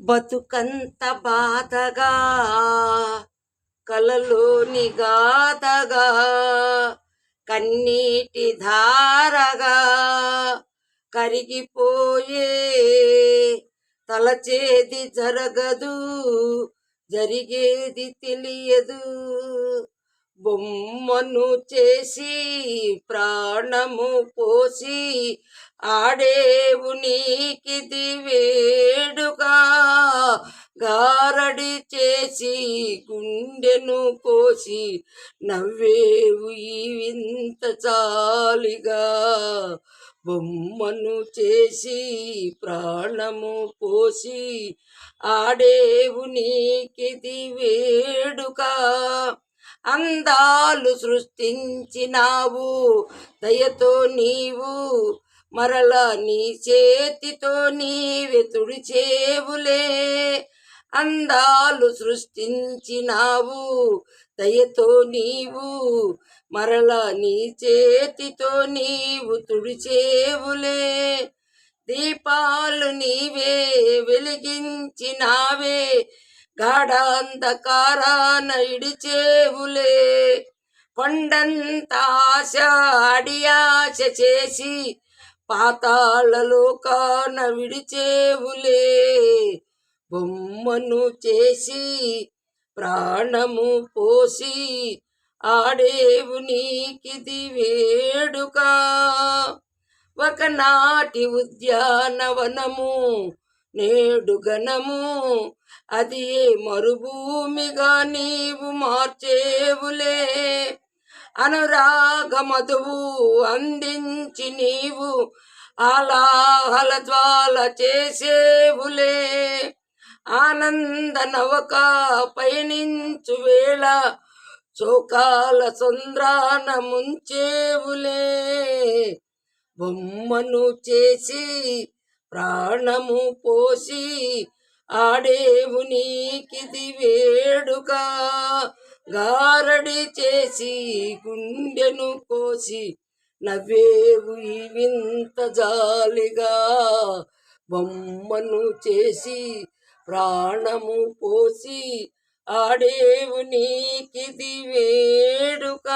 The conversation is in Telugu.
బతుకంత బాధగా కలలోని గాథగా కన్నీటి ధారగా కరిగిపోయే తలచేది జరగదు జరిగేది తెలియదు. బొమ్మను చేసి ప్రాణము పోసి ఆడేవు నీకిది వేడు. గారడి చేసి గుండెను కోసి నవ్వేవు ఈ వింత చాలిగా. బొమ్మను చేసి ప్రాణము పోసి ఆడేవు నీకిది వేడుక. అందాలు సృష్టించినావు దయతో నీవు మరలా నీ చేతితో నీవే తుడిచేవులే. అందాలు సృష్టించినావు. దయతో నీవు మరల నీ చేతితో నీవు తుడిచేవులే. దీపాలు నీవే వెలిగించినావే. గాఢాంధకారాన ఇడిచేవులే. కొండంత ఆశ అడియాశ చేసి పాతాళలోకాన విడిచేవులే. బొమ్మను చేసి ప్రాణము పోసి ఆడేవు నీకిది వేడుక ఒకనాటి ఉద్యానవనము నేడు గణము అది మరుభూమిగా నీవు మార్చేవులే. అనురాగ మధువు అందించి నీవు అలాహల జ్వాల చేసేవులే. ఆనంద నవక పయనించు వేళ చోకాల సంద్రాన ముంచేవులే. బొమ్మను చేసి ప్రాణము పోసి ఆడేవు నీకిది వేడుక. గారడి చేసి గుండెను కోసి నవ్వేవు ఈ వింత జాలిగా. బొమ్మను చేసి ప్రాణము పోసి ఆడేవు నీకిది వేడుక.